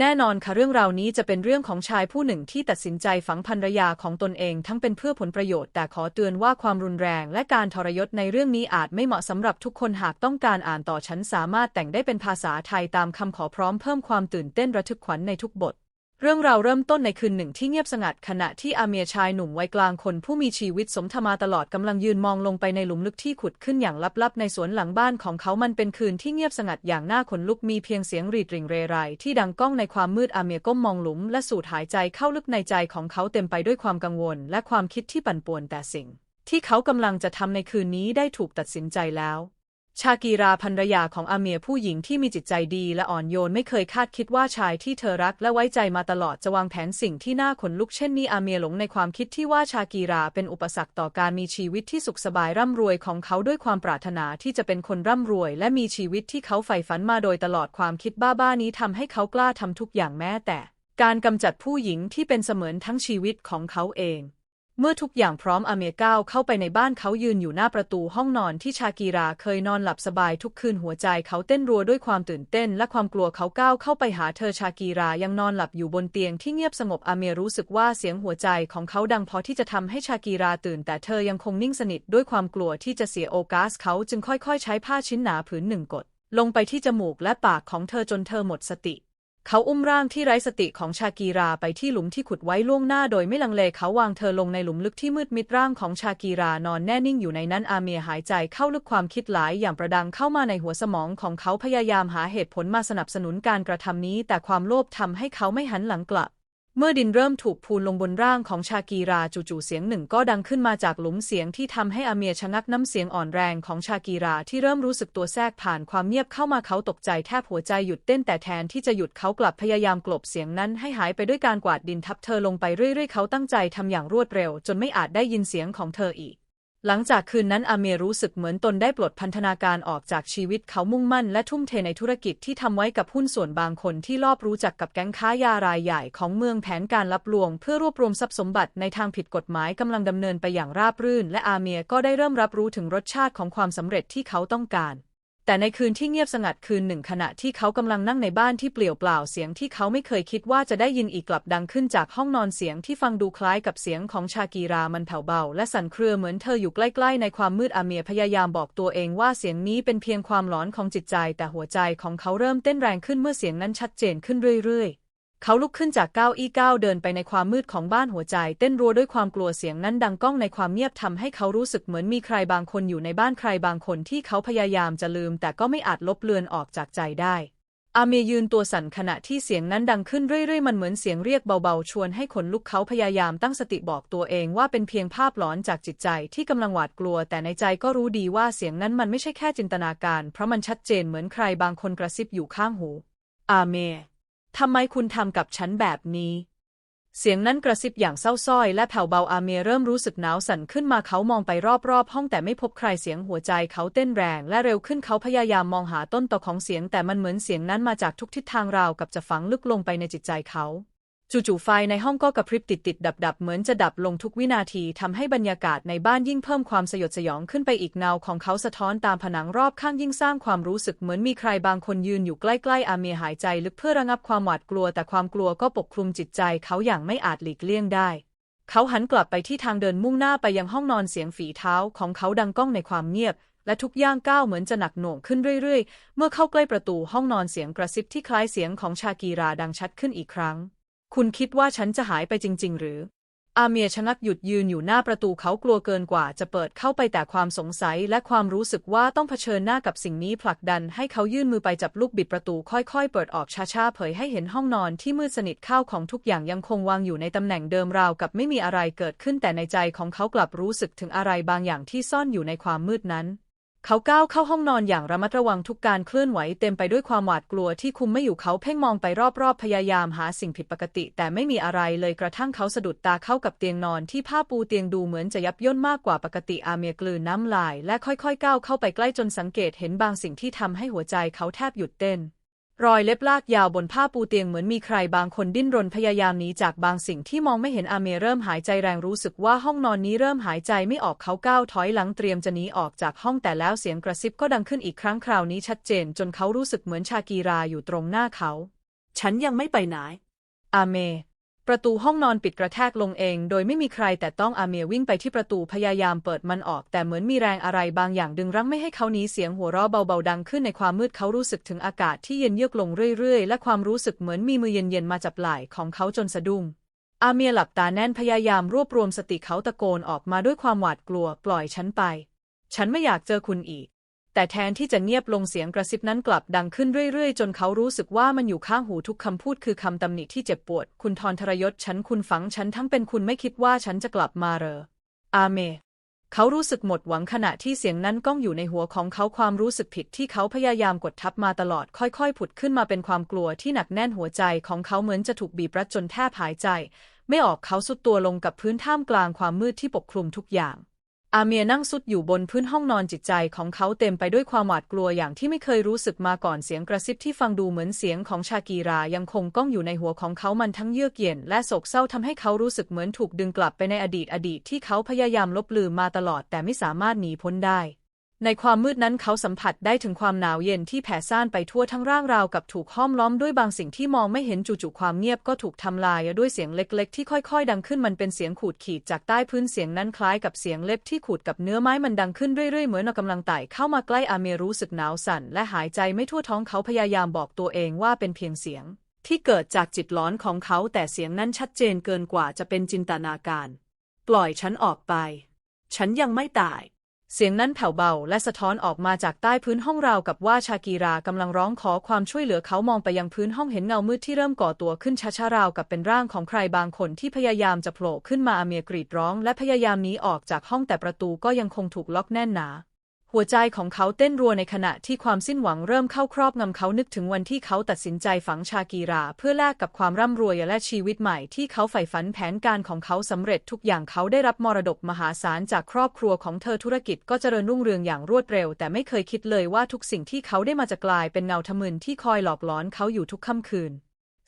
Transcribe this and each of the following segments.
แน่นอนค่ะเรื่องราวนี้จะเป็นเรื่องของชายผู้หนึ่งที่ตัดสินใจฝังภรรยาของตนเองทั้งเป็นเพื่อผลประโยชน์ แต่ขอเตือนว่าความรุนแรงและการทรยศในเรื่องนี้อาจไม่เหมาะสำหรับทุกคนหากต้องการอ่านต่อฉันสามารถแต่งได้เป็นภาษาไทยตามคำขอพร้อมเพิ่มความตื่นเต้นระทึกขวัญในทุกบท เรื่องราวเริ่มต้นในคืนหนึ่งที่เงียบสงัดขณะที่อาเมียชายหนุ่มวัยกลางคนผู้มีชีวิตสมทมาตลอดกำลังยืนมองลงไปในหลุมลึกที่ขุดขึ้นอย่างลับๆ ในสวนหลังบ้านของเขามันเป็นคืนที่เงียบสงัดอย่างน่าขนลุกมีเพียงเสียงรีดริ่งเรไรที่ดังก้องในความมืดอาเมียก้มมองหลุม และสูดหายใจเข้าลึกในใจของเขาเต็มไปด้วยความกังวล และความคิดที่ปั่นป่วนแต่สิ่ง ที่เขากำลังจะทำในคืนนี้ได้ถูกตัดสินใจแล้ว ชากีราภรรยาของอาเมียผู้หญิงที่มีจิตใจดีและอ่อนโยนไม่เคยคาดคิดว่าชายที่เธอรักและไว้ใจมาตลอดจะวางแผนสิ่งที่น่าขนลุกเช่นนี้อาเมียหลงในความคิดที่ว่าชากีราเป็นอุปสรรคต่อการมีชีวิตที่สุขสบายร่ำรวยของเขาด้วยความปรารถนาที่จะเป็นคนร่ำรวย และมีชีวิตที่เขาใฝ่ฝันมาโดยตลอดความคิดบ้าๆนี้ทำให้เขากล้าทำทุกอย่างแม้แต่ การกำจัดผู้หญิงที่เป็นเสมือนทั้งชีวิตของเขาเอง เมื่อทุกอย่างพร้อมอเมียก้าวเข้าไปในบ้านเขายืนอยู่หน้าประตูห้องนอนที่ชากีราเคยนอนหลับสบายทุกคืนหัวใจเขาเต้นรัวด้วยความตื่นเต้นและความกลัวเขาก้าวเข้าไปหาเธอชากีรายังนอนหลับอยู่บนเตียงที่เงียบสงบอเมียรู้สึกว่าเสียงหัวใจของเขาดังพอที่จะทำให้ชากีราตื่น แต่เธอยังคงนิ่งสนิทด้วยความกลัวที่จะเสียโอกาสเขาจึงค่อยๆ ใช้ผ้าชิ้นหนาผืนหนึ่งกด ลงไปที่จมูกและปากของเธอจนเธอหมดสติ เขาอุ้มร่างที่ไร้สติของชากีราไปที่หลุมที่ขุดไว้ล่วงหน้าโดยไม่ลังเลเขาวางเธอลงในหลุมลึกที่มืดมิดร่างของชากีรานอนแน่นิ่งอยู่ในนั้นอาเมียหายใจเข้าลึกความคิดหลายอย่างประดังเข้ามาในหัวสมองของเขาพยายามหาเหตุผลมาสนับสนุนการกระทำนี้ แต่ความโลภทำให้เขาไม่หันหลังกลับ เมื่อดินเริ่มถูกพูนลงบนร่างของชากีราจู่ๆเสียงหนึ่งก็ดังขึ้นมาจากหลุมเสียงที่ทำให้อาเมียชะงักน้ำเสียงอ่อนแรงของชากีราที่เริ่มรู้สึกตัวแทรกผ่านความเงียบเข้ามาเขาตกใจแทบหัวใจหยุดเต้นแต่แทนที่จะหยุดเขากลับพยายามกลบเสียงนั้นให้หายไปด้วยการกวาดดินทับเธอลงไปเรื่อยๆเขาตั้งใจทำอย่างรวดเร็ว จนไม่อาจได้ยินเสียงของเธออีก หลังจากคืนนั้นอาเมียรู้สึกเหมือนตนได้ปลดพันธนาการออกจากชีวิตเขามุ่งมั่นและทุ่มเทในธุรกิจที่ทำไว้กับหุ้นส่วนบางคนที่รอบรู้จักกับแก๊งค้ายารายใหญ่ของเมืองแผนการลับลวง เพื่อรวบรวมทรัพย์สมบัติในทางผิดกฎหมายกำลังดำเนินไปอย่างราบรื่น และอาเมียก็ได้เริ่มรับรู้ถึงรสชาติของความสำเร็จที่เขาต้องการ แต่ในคืนที่เงียบสงัดคืนหนึ่งขณะที่เขากำลังนั่งในบ้านที่เปลี่ยวเปล่าเสียงที่เขาไม่เคยคิดว่าจะได้ยินอีกกลับดังขึ้นจากห้องนอนเสียงที่ฟังดูคล้ายกับเสียงของชากีรามันแผ่วเบา และสั่นเครือเหมือนเธออยู่ใกล้ๆในความมืดอาเมียพยายามบอกตัวเองว่าเสียงนี้เป็นเพียงความหลอนของจิตใจ แต่หัวใจของเขาเริ่มเต้นแรงขึ้นเมื่อเสียงนั้นชัดเจนขึ้นเรื่อยๆ เขาลุกขึ้นจากเก้าอี้ก้าวเดินไปในความมืดของบ้านหัวใจ เต้นรัวด้วยความกลัวเสียงนั้นดังก้องในความเงียบทำให้เขารู้สึกเหมือนมีใครบางคนอยู่ในบ้านใครบางคนที่เขาพยายามจะลืม แต่ก็ไม่อาจลบเลือนออกจากใจได้ อาเมยืนตัวสั่นขณะที่เสียงนั้นดังขึ้นเรื่อยๆ มันเหมือนเสียงเรียกเบาๆ ชวนให้ขนลุกเขาพยายามตั้งสติบอกตัวเองว่าเป็นเพียงภาพหลอนจากจิตใจที่กำลังหวาดกลัว แต่ในใจก็รู้ดีว่าเสียงนั้นมันไม่ใช่แค่จินตนาการ เพราะมันชัดเจนเหมือนใครบางคนกระซิบอยู่ข้างหู อาเม ทำไมคุณทำกับฉันแบบนี้ เสียงนั้นกระซิบอย่างเศร้าส้อยและแผ่วเบาอาเมเริ่มรู้สึกหนาวสั่นขึ้นมาเขามองไปรอบๆ ห้องแต่ไม่พบใครเสียงหัวใจเขาเต้นแรงและเร็วขึ้นเขาพยายามมองหาต้นตอของเสียงแต่มันเหมือนเสียงนั้นมาจากทุกทิศทางราวกับจะฝังลึกลงไปในจิตใจเขา จู่ๆไฟในห้องก็กระพริบติดติดดับดับๆ เหมือนจะดับลงทุกวินาทีทำให้บรรยากาศในบ้านยิ่งเพิ่มความสยดสยองขึ้นไปอีกเงาของเขาสะท้อนตามผนังรอบข้างยิ่งสร้างความรู้สึกเหมือนมีใครบางคนยืนอยู่ใกล้ๆ อาเมียหายใจลึกเพื่อระงับความหวาดกลัว แต่ความกลัวก็ปกคลุมจิตใจเขาอย่างไม่อาจหลีกเลี่ยงได้ เขาหันกลับไปที่ทางเดินมุ่งหน้าไปยังห้องนอนเสียงฝีเท้าของเขาดังก้องในความเงียบและทุกย่างก้าวเหมือนจะหนักหน่วงขึ้นเรื่อยๆ เมื่อเข้าใกล้ประตูห้องนอนเสียงกระซิบที่คล้ายเสียงของชากีราดังชัดขึ้นอีกครั้ง คุณคิดว่าฉันจะหายไปจริง ๆ หรือ อาเมียชะงักหยุดยืนอยู่หน้าประตูเขากลัวเกินกว่าจะเปิดเข้าไปแต่ความสงสัยและความรู้สึกว่าต้องเผชิญหน้ากับสิ่งนี้ผลักดันให้เขายื่นมือไปจับลูกบิดประตูค่อยๆ เปิดออกช้าๆเผยให้เห็นห้องนอนที่มืดสนิทข้าวของทุกอย่างยังคงวางอยู่ในตำแหน่งเดิมราวกับไม่มีอะไรเกิดขึ้นแต่ในใจของเขากลับรู้สึกถึงอะไรบางอย่างที่ซ่อนอยู่ในความมืดนั้น เขาก้าวเข้าห้องนอนอย่างระมัดระวังทุกการเคลื่อนไหวเต็มไปด้วยความหวาดกลัวที่คุมไม่อยู่เขาเพ่งมองไปรอบๆ พยายามหาสิ่งผิดปกติ แต่ไม่มีอะไรเลยกระทั่งเขาสะดุดตาเข้ากับเตียงนอนที่ผ้าปูเตียงดูเหมือนจะยับย่นมากกว่าปกติอาเมียกลืนน้ำลาย และค่อยๆ ก้าวเข้าไปใกล้จนสังเกตเห็นบางสิ่งที่ทำให้หัวใจเขาแทบหยุดเต้น รอยเล็บลากยาวบนผ้าปูเตียงเหมือนมีใครบางคนดิ้นรนพยายามหนีจากบางสิ่งที่มองไม่เห็นอาเมเริ่มหายใจแรงรู้สึกว่าห้องนอนนี้เริ่มหายใจไม่ออกเขาก้าวถอยหลังเตรียมจะหนีออกจากห้องแต่แล้วเสียงกระซิบก็ดังขึ้นอีกครั้งคราวนี้ชัดเจนจนเขารู้สึกเหมือนชากีราอยู่ตรงหน้าเขา ฉันยังไม่ไปไหน อาเม ประตูห้องนอนปิดกระแทกลงเอง โดยไม่มีใครแต่ต้องอาเมียวิ่งไปที่ประตูพยายามเปิดมันออก แต่เหมือนมีแรงอะไรบางอย่างดึงรั้งไม่ให้เขาหนีเสียงหัวเราะเบาๆดังขึ้นในความมืดเขารู้สึกถึงอากาศที่เย็นเยือกลงเรื่อยๆ และความรู้สึกเหมือนมีมือเย็นๆมาจับไหล่ของเขาจนสะดุ้งอาเมียหลับตาแน่นพยายามรวบรวมสติเขาตะโกนออกมาด้วยความหวาดกลัว ปล่อยฉันไป ฉันไม่อยากเจอคุณอีก แต่แทนที่จะเงียบลงเสียงกระซิบนั้นกลับดังขึ้นเรื่อยๆ จนเขารู้สึกว่ามันอยู่ข้างหูทุกคำพูดคือคำตำหนิที่เจ็บปวด คุณทรทรยศฉันคุณฝังฉันทั้งเป็นคุณไม่คิดว่าฉันจะกลับมาเหรอ อาเม เขารู้สึกหมดหวังขณะที่เสียงนั้นก้องอยู่ในหัวของเขาความรู้สึกผิดที่เขาพยายามกดทับมาตลอดค่อยๆ ผุดขึ้นมาเป็นความกลัวที่หนักแน่นหัวใจของเขาเหมือนจะถูกบีบรัดจนแทบหายใจ ไม่ออกเขาสุดตัวลงกับพื้นท่ามกลางความมืดที่ปกคลุมทุกอย่าง อาเมียนั่งสุดอยู่บนพื้นห้องนอนจิตใจของเขาเต็มไปด้วยความหวาดกลัวอย่างที่ไม่เคยรู้สึกมาก่อนเสียงกระซิบที่ฟังดูเหมือนเสียงของชากีรายังคงก้องอยู่ในหัวของเขามันทั้งเยือกเย็นและโศกเศร้าทำให้เขารู้สึกเหมือนถูกดึงกลับไปในอดีตอดีตที่เขาพยายามลบลืมมาตลอดแต่ไม่สามารถหนีพ้นได้ ในความมืดนั้นเขาสัมผัสได้ถึงความหนาวเย็นที่แผ่ซ่านไปทั่วทั้งร่างราวกับถูกห้อมล้อมด้วยบางสิ่งที่มองไม่เห็นจู่ๆความเงียบก็ถูกทำลายด้วยเสียงเล็กๆ ที่ค่อยๆ ดังขึ้นมันเป็นเสียงขูดขีดจากใต้พื้นเสียงนั้นคล้ายกับเสียงเล็บที่ขูดกับเนื้อไม้มันดังขึ้นเรื่อยๆ เหมือนกำลังไต่เข้ามาใกล้อาเมรู้สึกหนาวสั่นและหายใจไม่ทั่วท้องเขาพยายามบอกตัวเองว่าเป็นเพียงเสียง ที่เกิดจากจิตร้อนของเขาแต่เสียงนั้นชัดเจนเกินกว่าจะเป็นจินตนาการ ปล่อยฉันออกไป ฉันยังไม่ตาย เสียงนั้นแผ่วเบาและสะท้อนออกมาจากใต้พื้นห้องราวกับว่าชากีรากำลังร้องขอความช่วยเหลือเขามองไปยังพื้นห้องเห็นเงามืดที่เริ่มก่อตัวขึ้นช้าๆราวกับเป็นร่างของใครบางคนที่พยายามจะโผล่ขึ้นมาอาเมียกรีดร้อง และพยายามหนีออกจากห้องแต่ประตูก็ยังคงถูกล็อกแน่นหนา หัวใจของเขาเต้นรัวในขณะที่ความสิ้นหวังเริ่มเข้าครอบงำเขานึกถึงวันที่เขาตัดสินใจฝังชากีรา เพื่อแลกกับความร่ำรวยและชีวิตใหม่ที่เขาใฝ่ฝันแผนการของเขาสำเร็จทุกอย่างเขาได้รับมรดกมหาศาลจากครอบครัวของเธอธุรกิจก็เจริญรุ่งเรืองอย่างรวดเร็ว แต่ไม่เคยคิดเลยว่าทุกสิ่งที่เขาได้มาจะกลายเป็นเงาทะมึนที่คอยหลอกหลอนเขาอยู่ทุกค่ำคืน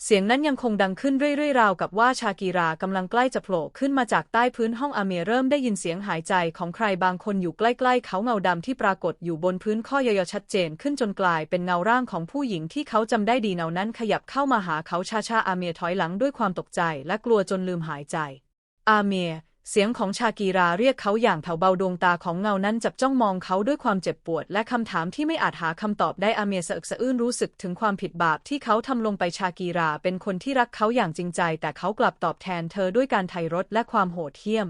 เสียงนั้นยังคงดังขึ้นเรื่อยๆ ราวกับว่าชากีรากำลังใกล้จะโผล่ขึ้นมาจากใต้พื้นห้องอาเมียเริ่มได้ยินเสียงหายใจของใครบางคนอยู่ใกล้ๆ เขาเงาดำที่ปรากฏอยู่บนพื้นข้อยอยชัดเจนขึ้นจนกลายเป็นเงาร่างของผู้หญิงที่เขาจำได้ดีเงานั้นขยับเข้ามาหาเขาช้าๆอาเมียถอยหลังด้วยความตกใจและกลัวจนลืมหายใจ อาเมีย เสียงของชากีราเรียกเขาอย่างแผ่วเบาดวงตาของเงานั้นจับจ้องมองเขาด้วยความเจ็บปวด และคำถามที่ไม่อาจหาคำตอบได้อาเมียสะอึกสะอื้นรู้สึกถึงความผิดบาปที่เขาทำลงไปชากีราเป็นคนที่รักเขาอย่างจริงใจ แต่เขากลับตอบแทนเธอด้วยการไถ่รถและความโหดเหี้ยม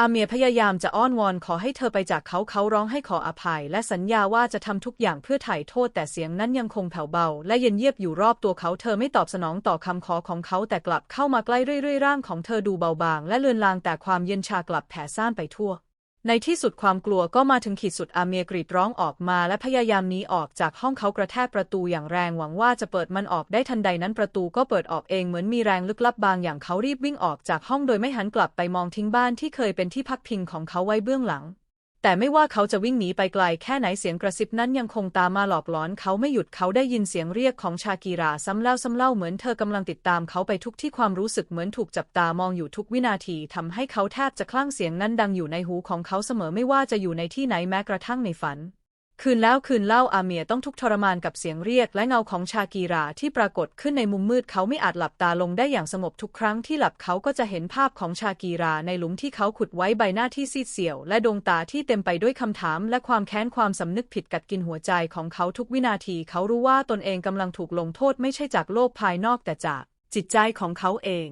อาเมียพยายามจะอ้อนวอนขอให้เธอไปจากเขาเขาร้องให้ขออภัย และสัญญาว่าจะทำทุกอย่างเพื่อไถ่โทษแต่เสียงนั้นยังคงแผ่วเบา และเย็นเยียบอยู่รอบตัวเขาเธอไม่ตอบสนองต่อคำขอของเขาแต่กลับเข้ามาใกล้เรื่อยๆร่างของเธอดูเบาบาง และเลือนลางแต่ความเย็นชากลับแผ่ซ่านไปทั่ว ในที่สุดความกลัวก็มาถึงขีดสุดอาเมียกรีดร้องออกมาและพยายามหนีออกจากห้องเขากระแทกประตูอย่างแรงหวังว่าจะเปิดมันออกได้ทันใดนั้นประตูก็เปิดออกเองเหมือนมีแรงลึกลับบางอย่างเขารีบวิ่งออกจากห้องโดยไม่หันกลับไปมองทิ้งบ้านที่เคยเป็นที่พักพิงของเขาไว้เบื้องหลัง แต่ไม่ว่าเขาจะวิ่งหนีไปไกลแค่ไหนเสียงกระซิบนั้นยังคงตามมาหลอกหลอนเขาไม่หยุดเขาได้ยินเสียงเรียกของชากีราซ้ำแล้วซ้ำเล่าเหมือนเธอกำลังติดตามเขาไปทุกที่ความรู้สึกเหมือนถูกจับตามองอยู่ทุกวินาทีทำให้เขาแทบจะคลั่งเสียงนั้นดังอยู่ในหูของเขาเสมอไม่ว่าจะอยู่ในที่ไหนแม้กระทั่งในฝัน คืนแล้วคืนเล่าอาเมียต้องทุกข์ทรมานกับเสียงเรียกและเงาของชากีราที่ปรากฏขึ้นในมุมมืดเขาไม่อาจหลับตาลงได้อย่างสงบทุกครั้งที่หลับเขาก็จะเห็นภาพของชากีราในหลุมที่เขาขุดไว้ใบหน้าที่ซีดเสียว และดวงตาที่เต็มไปด้วยคำถามและความแค้นความสำนึกผิดกัดกินหัวใจของเขาทุกวินาทีเขารู้ว่าตนเองกำลังถูกลงโทษไม่ใช่จากโลกภายนอกแต่จากจิตใจของเขาเอง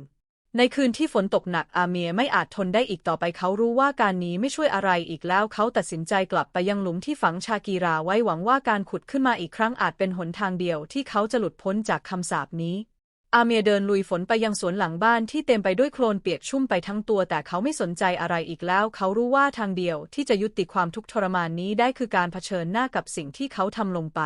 ในคืนที่ฝนตกหนักอาเมียไม่อาจทนได้อีกต่อไปเขารู้ว่าการนี้ไม่ช่วยอะไรอีกแล้วเขาตัดสินใจกลับไปยังหลุมที่ฝังชากีราไว้หวังว่าการขุดขึ้นมาอีกครั้งอาจเป็นหนทางเดียวที่เขาจะหลุดพ้นจากคำสาปนี้ อาเมียเดินลุยฝนไปยังสวนหลังบ้านที่เต็มไปด้วยโคลนเปียกชุ่มไปทั้งตัวแต่เขาไม่สนใจอะไรอีกแล้ว เขารู้ว่าทางเดียวที่จะยุติความทุกข์ทรมานนี้ได้คือการเผชิญหน้ากับสิ่งที่เขาทำลงไป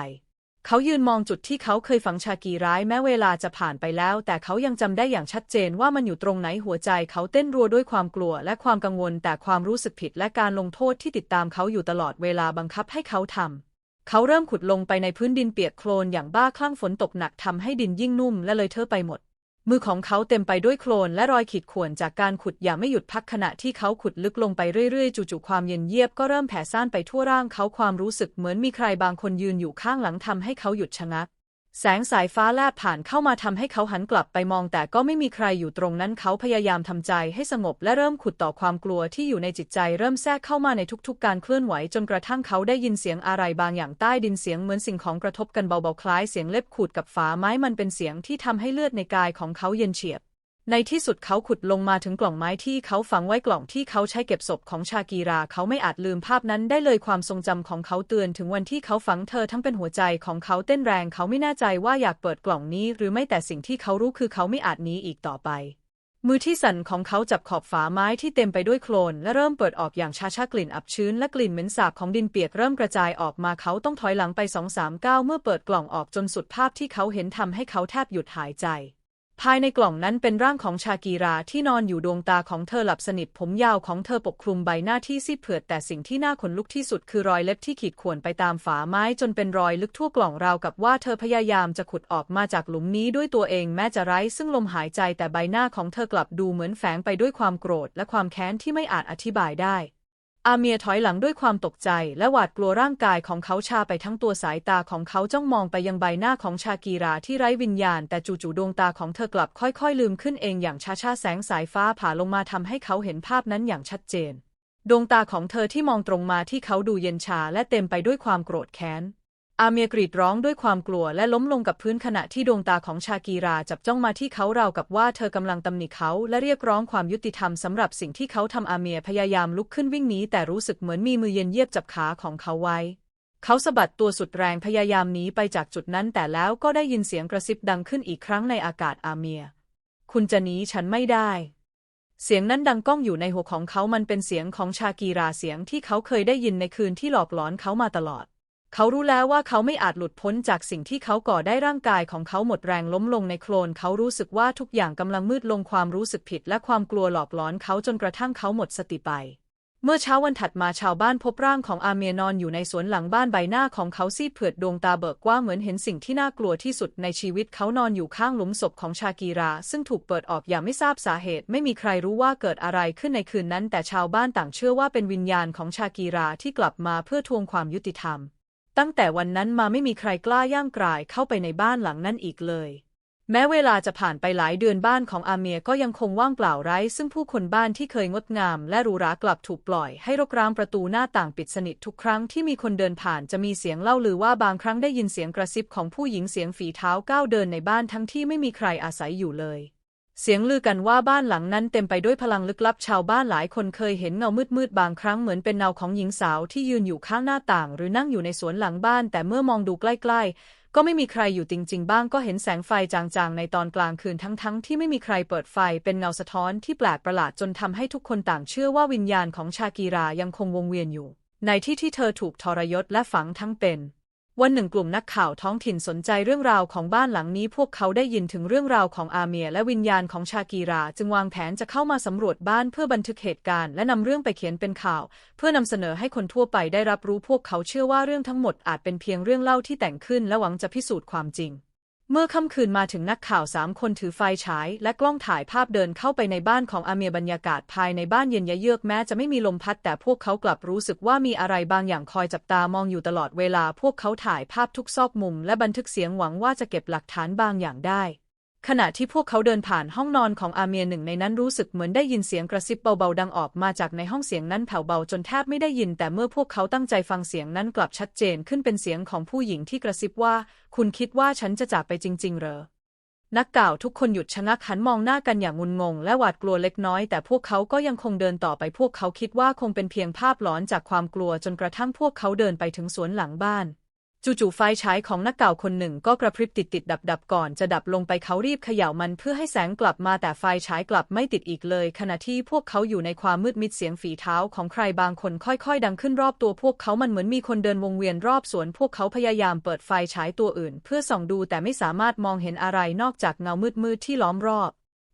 เขายืนมองจุดที่เขาเคยฝังชากีร้ายแม้เวลาจะผ่านไปแล้ว แต่เขายังจำได้อย่างชัดเจนว่ามันอยู่ตรงไหนหัวใจ เขาเต้นรัวด้วยความกลัวและความกังวล แต่ความรู้สึกผิดและการลงโทษที่ติดตามเขาอยู่ตลอดเวลาบังคับให้เขาทำเขาเริ่มขุดลงไปในพื้นดินเปียกโคลนอย่างบ้าคลั่งฝนตกหนักทำให้ดินยิ่งนุ่มและเลยเทอะไปหมด มือของเขาเต็มไปด้วยโคลนและรอยขีดข่วนจากการขุดอย่างไม่หยุดพักขณะที่เขาขุดลึกลงไปเรื่อยๆ จู่ๆความเย็นเยียบก็เริ่มแผ่ซ่านไปทั่วร่างเขาความรู้สึกเหมือนมีใครบางคนยืนอยู่ข้างหลังทำให้เขาหยุดชะงัก แสงสายฟ้าแลบผ่านเข้ามาทำให้เขาหันกลับไปมองแต่ก็ไม่มีใครอยู่ตรงนั้นเขาพยายามทำใจให้สงบและเริ่มขุดต่อความกลัวที่อยู่ในจิตใจเริ่มแทรกเข้ามาในทุกๆ การเคลื่อนไหวจนกระทั่งเขาได้ยินเสียงอะไรบางอย่างใต้ดินเสียงเหมือนสิ่งของกระทบกันเบาๆคล้ายเสียงเล็บขูดกับฝาไม้มันเป็นเสียงที่ทำให้เลือดในกายของเขาเย็นเฉียบ ในที่สุดเขาขุดลงมาถึงกล่องไม้ที่เขาฝังไว้กล่องที่เขาใช้เก็บศพของชากีรา เขาไม่อาจลืมภาพนั้นได้เลยความทรงจำของเขาเตือนถึงวันที่เขาฝังเธอทั้งเป็นหัวใจของเขาเต้นแรง เขาไม่แน่ใจว่าอยากเปิดกล่องนี้ หรือไม่แต่สิ่งที่เขารู้คือเขาไม่อาจหนีอีกต่อไป มือที่สั่นของเขาจับขอบฝาไม้ที่เต็มไปด้วยโคลน และเริ่มเปิดออกอย่างช้าๆกลิ่นอับชื้น และกลิ่นเหม็นสาบของดินเปียกเริ่มกระจายออกมาเขาต้องถอยหลังไปสองสามก้าวเมื่อเปิดกล่องออกจนสุดภาพที่เขาเห็นทำให้เขาแทบหยุดหายใจ ภายในกล่องนั้นเป็นร่างของชากีราที่นอนอยู่ดวงตาของเธอหลับสนิทผมยาวของเธอปกคลุมใบหน้าที่ซีดเผือดแต่สิ่งที่น่าขนลุกที่สุดคือรอยเล็บที่ขีดข่วนไปตามฝาไม้จนเป็นรอยลึกทั่วกล่องราวกับว่าเธอพยายามจะขุดออกมาจากหลุมนี้ด้วยตัวเองแม้จะไร้ซึ่งลมหายใจแต่ใบหน้าของเธอกลับดูเหมือนแฝงไปด้วยความโกรธและความแค้นที่ไม่อาจอธิบายได้ อาเมียถอยหลังด้วยความตกใจและหวาดกลัวร่างกายของเขาชาไปทั้งตัวสายตาของเขาจ้องมองไปยังใบหน้าของชากีราที่ไร้วิญญาณ แต่จู่ๆดวงตาของเธอกลับค่อยๆ ลืมขึ้นเองอย่างช้าๆแสงสายฟ้าผ่าลงมาทำให้เขาเห็นภาพนั้นอย่างชัดเจน ดวงตาของเธอที่มองตรงมาที่เขาดูเย็นชาและเต็มไปด้วยความโกรธแค้น อาเมียกรีดร้องด้วยความกลัวและล้มลงกับพื้นขณะที่ดวงตาของชากีราจับจ้องมาที่เขาราวกับว่าเธอกำลังตำหนิเขาและเรียกร้องความยุติธรรมสำหรับสิ่งที่เขาทำอาเมียพยายามลุกขึ้นวิ่งหนีแต่รู้สึกเหมือนมีมือเย็นเยียบจับขาของเขาไว้ เขาสะบัดตัวสุดแรงพยายามหนีไปจากจุดนั้นแต่แล้วก็ได้ยินเสียงกระซิบดังขึ้นอีกครั้งในอากาศอาเมีย คุณจะหนีฉันไม่ได้เสียงนั้นดังก้องอยู่ในหัวของเขามันเป็นเสียงของชากีราเสียงที่เขาเคยได้ยินในคืนที่หลอกหลอนเขามาตลอด เขารู้แล้วว่าเขาไม่อาจหลุดพ้นจากสิ่งที่เขาก่อได้ร่างกายของเขาหมดแรงล้มลงในโคลน เขารู้สึกว่าทุกอย่างกำลังมืดลงความรู้สึกผิดและความกลัวหลอกหลอนเขาจนกระทั่งเขาหมดสติไป เมื่อเช้าวันถัดมาชาวบ้านพบร่างของอาเมียนอนอยู่ในสวนหลังบ้านใบหน้าของเขาซีดเผือดดวงตาเบิกกว้างเหมือนเห็นสิ่งที่น่ากลัวที่สุดในชีวิตเขานอนอยู่ข้างหลุมศพของชากีรา ซึ่งถูกเปิดออกอย่างไม่ทราบสาเหตุ ไม่มีใครรู้ว่าเกิดอะไรขึ้นในคืนนั้น แต่ชาวบ้านต่างเชื่อว่าเป็นวิญญาณของชากีราที่กลับมาเพื่อทวงความยุติธรรม ตั้งแต่วันนั้นมาไม่มีใครกล้าย่างกรายเข้าไปในบ้านหลังนั้นอีกเลย แม้เวลาจะผ่านไปหลายเดือนบ้านของอาเมียก็ยังคงว่างเปล่าไร้ ซึ่งผู้คนบ้านที่เคยงดงามและหรูหรากลับถูกปล่อยให้รกร้างประตูหน้าต่างปิดสนิททุกครั้งที่มีคนเดินผ่านจะมีเสียงเล่าลือว่าบางครั้งได้ยินเสียงกระซิบของผู้หญิงเสียงฝีเท้าก้าวเดินในบ้านทั้งที่ไม่มีใครอาศัยอยู่เลย เสียงลือกันว่าบ้านหลังนั้นเต็มไปด้วยพลังลึกลับชาวบ้านหลายคนเคยเห็นเงามืดๆบางครั้งเหมือนเป็นเงาของหญิงสาวที่ยืนอยู่ข้างหน้าต่าง หรือนั่งอยู่ในสวนหลังบ้าน แต่เมื่อมองดูใกล้ๆ ก็ไม่มีใครอยู่จริง ๆ บ้างก็เห็นแสงไฟจางๆ ในตอนกลางคืนทั้งๆ ที่ไม่มีใครเปิดไฟเป็นเงาสะท้อนที่แปลกประหลาดจนทำให้ทุกคนต่างเชื่อว่าวิญญาณของชากีรายังคงวงเวียนอยู่ ในที่ที่เธอถูกทรยศและฝังทั้งเป็น วันหนึ่งกลุ่มนักข่าวท้องถิ่นสนใจเรื่องราวของบ้านหลังนี้ พวกเขาได้ยินถึงเรื่องราวของอาเมียและวิญญาณของชากีรา จึงวางแผนจะเข้ามาสำรวจบ้านเพื่อบันทึกเหตุการณ์และนำเรื่องไปเขียนเป็นข่าว เพื่อนำเสนอให้คนทั่วไปได้รับรู้พวกเขาเชื่อว่าเรื่องทั้งหมดอาจเป็นเพียงเรื่องเล่าที่แต่งขึ้นและหวังจะพิสูจน์ความจริง เมื่อค่ำคืนมาถึงนักข่าวสามคนถือไฟฉาย และกล้องถ่ายภาพเดินเข้าไปในบ้านของอาเมียบรรยากาศภายในบ้านเย็นยะเยือกแม้จะไม่มีลมพัดแต่พวกเขากลับรู้สึกว่ามีอะไรบางอย่างคอยจับตามองอยู่ตลอดเวลา พวกเขาถ่ายภาพทุกซอกมุม และบันทึกเสียงหวังว่าจะเก็บหลักฐานบางอย่างได้ ขณะที่พวกเขาเดินผ่านห้องนอนของอาเมียหนึ่งในนั้นรู้สึกเหมือนได้ยินเสียงกระซิบเบาๆดังออกมาจากในห้องเสียงนั้นแผ่วเบาจนแทบไม่ได้ยิน แต่เมื่อพวกเขาตั้งใจฟังเสียงนั้นกลับชัดเจนขึ้นเป็นเสียงของผู้หญิงที่กระซิบว่า คุณคิดว่าฉันจะจากไปจริง ๆ เหรอ นักกล่าวทุกคนหยุดชะงักหันมองหน้ากันอย่างงุนงง และหวาดกลัวเล็กน้อย แต่พวกเขาก็ยังคงเดินต่อไปพวกเขาคิดว่าคงเป็นเพียงภาพหลอนจากความกลัวจนกระทั่งพวกเขาเดินไปถึงสวนหลังบ้าน จู่ๆไฟฉายของนักเก่าคนหนึ่งก็กระพริบติดติดดับดับๆก่อนจะดับลงไปเขารีบเขย่ามันเพื่อให้แสงกลับมาแต่ไฟฉายกลับไม่ติดอีกเลย ขณะที่พวกเขาอยู่ในความมืดมิดเสียงฝีเท้าของใครบางคนค่อยๆ ดังขึ้นรอบตัวพวกเขามันเหมือนมีคนเดินวงเวียนรอบสวน พวกเขาพยายามเปิดไฟฉายตัวอื่น เพื่อส่องดูแต่ไม่สามารถมองเห็นอะไรนอกจากเงามืดๆที่ล้อมรอบ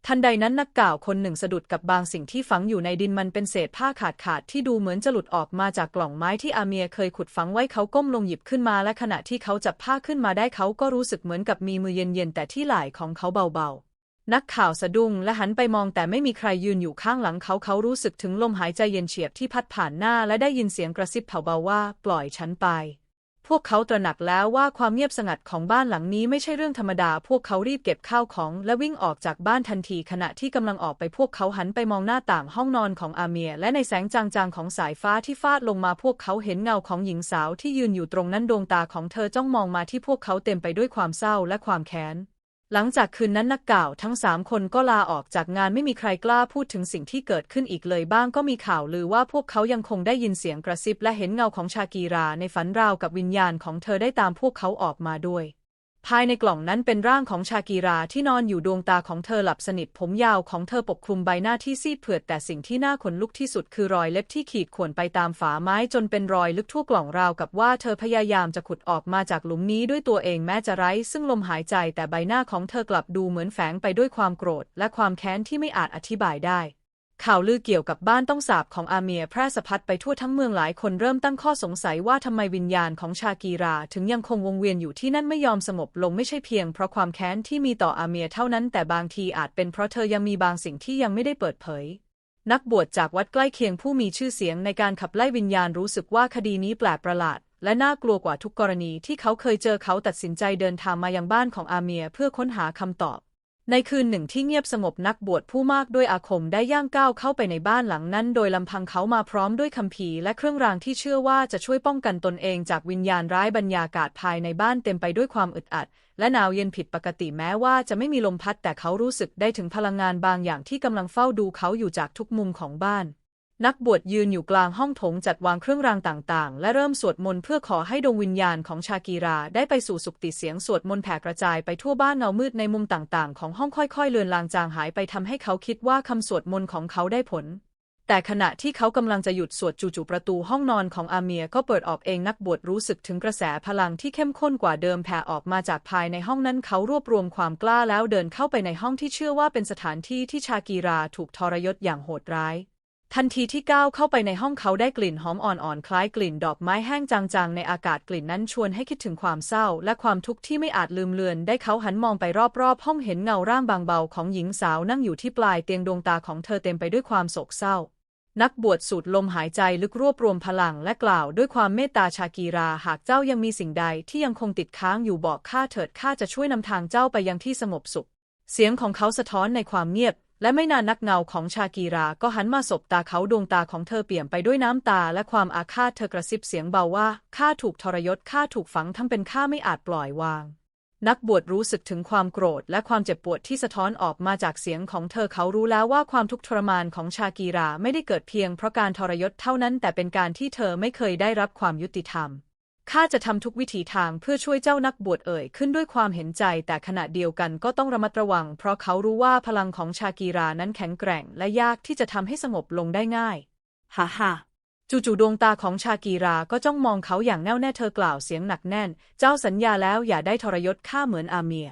ทันใดนั้นนักกล่าวคนหนึ่งสะดุดกับบางสิ่งที่ฝังอยู่ในดินมันเป็นเศษผ้าขาดขาดๆที่ดูเหมือนจะหลุดออกมาจากกล่องไม้ที่อาเมียเคยขุดฝังไว้เขาก้มลงหยิบขึ้นมาและขณะที่เขาจับผ้าขึ้นมาได้เขาก็รู้สึกเหมือนกับมีมือเย็นๆแต่ที่ไหล่ของเขาเบาๆ นักข่าวสะดุ้งและหันไปมองแต่ไม่มีใครยืนอยู่ข้างหลังเขาเขารู้สึกถึงลมหายใจเย็นเฉียบที่พัดผ่านหน้าและได้ยินเสียงกระซิบแผ่วเบาว่า ปล่อยฉันไป พวกเขาตระหนักแล้วว่าความเงียบสงัดของบ้านหลังนี้ไม่ใช่เรื่องธรรมดา พวกเขารีบเก็บข้าวของและวิ่งออกจากบ้านทันทีขณะที่กำลังออกไปพวกเขาหันไปมองหน้าต่างห้องนอนของอาเมีย และในแสงจางๆของสายฟ้าที่ฟาดลงมาพวกเขาเห็นเงาของหญิงสาวที่ยืนอยู่ตรงนั้นดวงตาของเธอจ้องมองมาที่พวกเขาเต็มไปด้วยความเศร้าและความแค้น หลังจากคืนนั้นนักกล่าวทั้งสามคนก็ลาออกจากงานไม่มีใครกล้าพูดถึงสิ่งที่เกิดขึ้นอีกเลยบ้างก็มีข่าวลือว่าพวกเขายังคงได้ยินเสียงกระซิบและเห็นเงาของชากีราในฝันราวกับวิญญาณของเธอได้ตามพวกเขาออกมาด้วย ภายในกล่องนั้นเป็นร่างของชากีราที่นอนอยู่ดวงตาของเธอหลับสนิทผมยาวของเธอปกคลุมใบหน้าที่ซีดเผือดแต่สิ่งที่น่าขนลุกที่สุดคือรอยเล็บที่ขีดข่วนไปตามฝาไม้จนเป็นรอยลึกทั่วกล่องราวกับว่าเธอพยายามจะขุดออกมาจากหลุมนี้ด้วยตัวเองแม้จะไร้ ซึ่งลมหายใจแต่ใบหน้าของเธอกลับดูเหมือนแฝงไปด้วยความโกรธและความแค้นที่ไม่อาจอธิบายได้ ข่าวลือเกี่ยวกับบ้านต้องสาบของอาเมียแพร่สะพัดไปทั่วทั้งเมืองหลายคนเริ่มตั้งข้อสงสัยว่าทำไมวิญญาณของชากีราถึงยังคงวงเวียนอยู่ที่นั่นไม่ยอมสงบลงไม่ใช่เพียงเพราะความแค้นที่มีต่ออาเมียเท่านั้นแต่บางทีอาจเป็นเพราะเธอยังมีบางสิ่งที่ยังไม่ได้เปิดเผย นักบวชจากวัดใกล้เคียงผู้มีชื่อเสียงในการขับไล่วิญญาณรู้สึกว่าคดีนี้แปลกประหลาด และน่ากลัวกว่าทุกกรณีที่เขาเคยเจอเขาตัดสินใจเดินทางมายังบ้านของอาเมียเพื่อค้นหาคำตอบ ในคืนหนึ่งที่เงียบสงบนักบวชผู้มากด้วยอาคมได้ย่างก้าวเข้าไปในบ้านหลังนั้น โดยลำพังเขามาพร้อมด้วยคัมภีร์และเครื่องรางที่เชื่อว่าจะช่วยป้องกันตนเองจากวิญญาณร้ายบรรยากาศภายในบ้านเต็มไปด้วยความอึดอัด และหนาวเย็นผิดปกติแม้ว่าจะไม่มีลมพัดแต่เขารู้สึกได้ถึงพลังงานบางอย่างที่กำลังเฝ้าดูเขาอยู่จากทุกมุมของบ้าน นักบวชยืนอยู่กลางห้องโถงจัดวางเครื่องรางต่างๆ และเริ่มสวดมนต์เพื่อขอให้ดวงวิญญาณของชากีราได้ไปสู่สุคติเสียงสวดมนต์แผ่กระจายไปทั่วบ้านเงามืดในมุมต่างๆ ของห้องค่อยๆ เลือนลางจางหายไปทำให้เขาคิดว่าคำสวดมนต์ของเขาได้ผล แต่ขณะที่เขากำลังจะหยุดสวดจู่ๆประตูห้องนอนของอาเมียก็เปิดออกเองนักบวชรู้สึกถึงกระแสพลังที่เข้มข้นกว่าเดิมแผ่ออกมาจากภายในห้องนั้นเขารวบรวมความกล้าแล้วเดินเข้าไปในห้องที่เชื่อว่าเป็นสถานที่ที่ชากีราถูกทรยศอย่างโหดร้าย ทันทีที่ก้าวเข้าไปในห้องเขาได้กลิ่นหอมอ่อนๆ คล้ายกลิ่นดอกไม้แห้งจางๆ ในอากาศกลิ่นนั้นชวนให้คิดถึงความเศร้า และความทุกข์ที่ไม่อาจลืมเลือน ได้เขาหันมองไปรอบๆ ห้องเห็นเงาร่างบางเบาของหญิงสาวนั่งอยู่ที่ปลายเตียงดวงตาของเธอเต็มไปด้วยความโศกเศร้า นักบวชสูดลมหายใจลึกรวบรวมพลังและกล่าวด้วยความเมตตาชากีรา หากเจ้ายังมีสิ่งใดที่ยังคงติดค้างอยู่บอกข้าเถิดข้าจะช่วยนำทางเจ้าไปยังที่สงบสุขเสียงของเขาสะท้อนในความเงียบ และไม่นานนักเงาของชากีราก็หันมาสบตาเขาดวงตาของเธอเปี่ยมไปด้วยน้ำตาและความอาฆาตเธอกระซิบเสียงเบาว่าข้าถูกทรยศข้าถูกฝังทั้งเป็นข้าไม่อาจปล่อยวาง นักบวชรู้สึกถึงความโกรธและความเจ็บปวดที่สะท้อนออกมาจากเสียงของเธอเขารู้แล้วว่าความทุกข์ทรมานของชากีราไม่ได้เกิดเพียงเพราะการทรยศเท่านั้นแต่เป็นการที่เธอไม่เคยได้รับความยุติธรรม ข้าจะทำทุกวิถีทางเพื่อช่วยเจ้านักบวชเอ่ยขึ้นด้วยความเห็นใจ แต่ขณะเดียวกันก็ต้องระมัดระวัง เพราะเขารู้ว่าพลังของชากีรานั้นแข็งแกร่ง และยากที่จะทำให้สงบลงได้ง่ายฮ่าฮ่าจู่ๆดวงตาของชากีราก็จ้องมองเขาอย่างแน่วแน่เธอกล่าวเสียงหนักแน่น เจ้าสัญญาแล้วอย่าได้ทรยศข้าเหมือนอาเมีย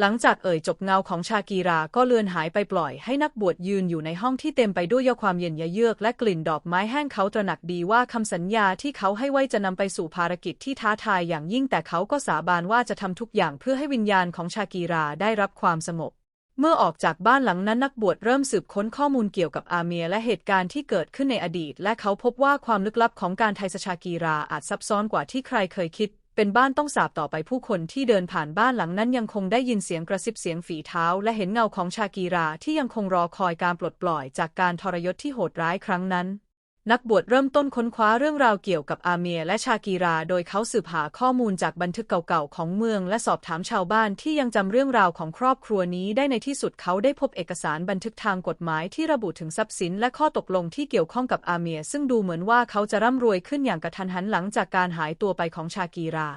หลังจากเอ่ยจบเงาของชากีราก็เลือนหายไปปล่อยให้นักบวชยืนอยู่ในห้องที่เต็มไปด้วยยความเย็นยะเยือกและกลิ่นดอกไม้แห้งเขาตระหนักดีว่าคำสัญญาที่เขาให้ไว้จะนำไปสู่ภารกิจที่ท้าทายอย่างยิ่งแต่เขาก็สาบานว่าจะทำทุกอย่างเพื่อให้วิญญาณของชากีราได้รับความสงบเมื่อออกจากบ้านหลังนั้นนักบวชเริ่มสืบค้นข้อมูลเกี่ยวกับอาเมียและเหตุการณ์ที่เกิดขึ้นในอดีต และเขาพบว่าความลึกลับของการไทยสชากีราอาจซับซ้อนกว่าที่ใครเคยคิด เป็นบ้านต้องสาบต่อไปผู้คนที่เดินผ่านบ้านหลังนั้นยังคงได้ยินเสียงกระซิบเสียงฝีเท้า และเห็นเงาของชากีราที่ยังคงรอคอยการปลดปล่อยจากการทรยศที่โหดร้ายครั้งนั้น นักบวชเริ่มต้นค้นคว้าเรื่องราวเกี่ยวกับอาเมียและชากีรา โดยเขาสืบหาข้อมูลจากบันทึกเก่าๆ ของเมือง และสอบถามชาวบ้านที่ยังจำเรื่องราวของครอบครัวนี้ได้ในที่สุดเขาได้พบเอกสารบันทึกทางกฎหมายที่ระบุถึงทรัพย์สิน และข้อตกลงที่เกี่ยวข้องกับอาเมีย ซึ่งดูเหมือนว่าเขาจะร่ำรวยขึ้นอย่างกระทันหันหลังจากการหายตัวไปของชากีรา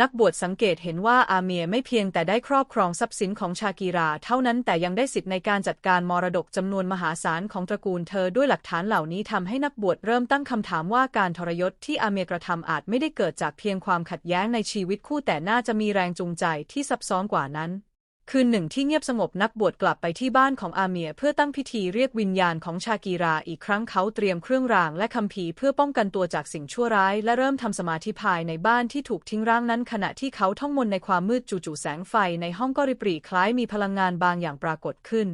นักบวชสังเกตเห็นว่าอาเมียไม่เพียงแต่ได้ครอบครองทรัพย์สินของชากีรา เท่านั้นแต่ยังได้สิทธิ์ในการจัดการมรดกจำนวนมหาศาลของตระกูลเธอด้วยหลักฐานเหล่านี้ทำให้นักบวชเริ่มตั้งคำถามว่าการทรยศที่อาเมียกระทำอาจไม่ได้เกิดจากเพียงความขัดแย้งในชีวิตคู่แต่น่าจะมีแรงจูงใจที่ซับซ้อนกว่านั้น คืนหนึ่งที่เงียบสงบนักบวชกลับไปที่บ้านของอาเมียเพื่อตั้งพิธีเรียกวิญญาณของชากีราอีกครั้งเขาเตรียมเครื่องรางและคัมภีเพื่อป้องกันตัวจากสิ่งชั่วร้าย และเริ่มทำสมาธิภายในบ้านที่ถูกทิ้งร้างนั้นขณะที่เขาท่องมนต์ในความมืดจู่ๆแสงไฟในห้องก็ริบหรี่คล้ายมีพลังงานบางอย่างปรากฏขึ้น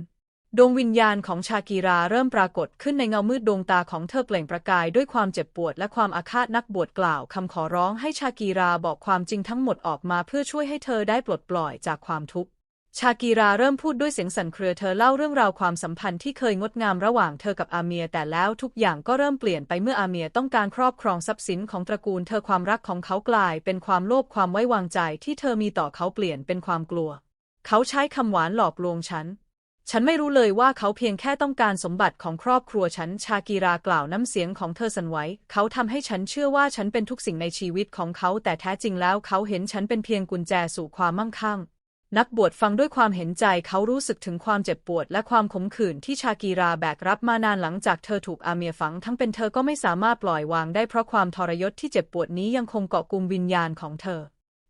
ดวงวิญญาณของชากีราเริ่มปรากฏขึ้นในเงามืดดวงตาของเธอเปล่งประกายด้วยความเจ็บปวดและความอาฆาตนักบวชกล่าวคำขอร้องให้ชากีราบอกความจริงทั้งหมดออกมาเพื่อช่วยให้เธอได้ปลดปล่อยจากความทุกข์ ชากีราเริ่มพูดด้วยเสียงสั่นเครือเธอเล่าเรื่องราวความสัมพันธ์ที่เคยงดงามระหว่างเธอกับอาเมีย แต่แล้วทุกอย่างก็เริ่มเปลี่ยนไปเมื่ออาเมียต้องการครอบครองทรัพย์สินของตระกูล เธอความรักของเขากลายเป็นความโลภความไว้วางใจที่เธอมีต่อเขาเปลี่ยนเป็นความกลัว เขาใช้คำหวานหลอกลวงฉัน ฉันไม่รู้เลยว่าเขาเพียงแค่ต้องการสมบัติของครอบครัวฉัน ชากีรากล่าวน้ำเสียงของเธอสั่นไหวเขาทำให้ฉันเชื่อว่าฉันเป็นทุกสิ่งในชีวิตของเขา แต่แท้จริงแล้วเขาเห็นฉันเป็นเพียงกุญแจสู่ความมั่งคั่ง นักบวชฟังด้วยความเห็นใจเขารู้สึกถึงความเจ็บปวดและความขมขื่นที่ชากีราแบกรับมานานหลังจากเธอถูกอาเมียฝัง ทั้งเป็นเธอก็ไม่สามารถปล่อยวางได้เพราะความทรยศที่เจ็บปวดนี้ยังคงเกาะกลุ่มวิญญาณของเธอ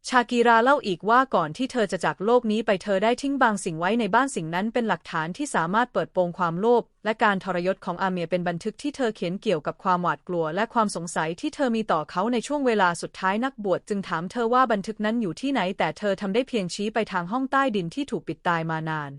ชากีราเล่าอีกว่าก่อนที่เธอจะจากโลกนี้ไปเธอได้ทิ้งบางสิ่งไว้ในบ้านสิ่งนั้นเป็นหลักฐานที่สามารถเปิดโปงความโลภและการทรยศของอาเมียเป็นบันทึกที่เธอเขียนเกี่ยวกับความหวาดกลัว และความสงสัยที่เธอมีต่อเขาในช่วงเวลาสุดท้ายนักบวชจึงถามเธอว่าบันทึกนั้นอยู่ที่ไหนแต่เธอทำได้เพียงชี้ไปทางห้องใต้ดินที่ถูกปิดตายมานาน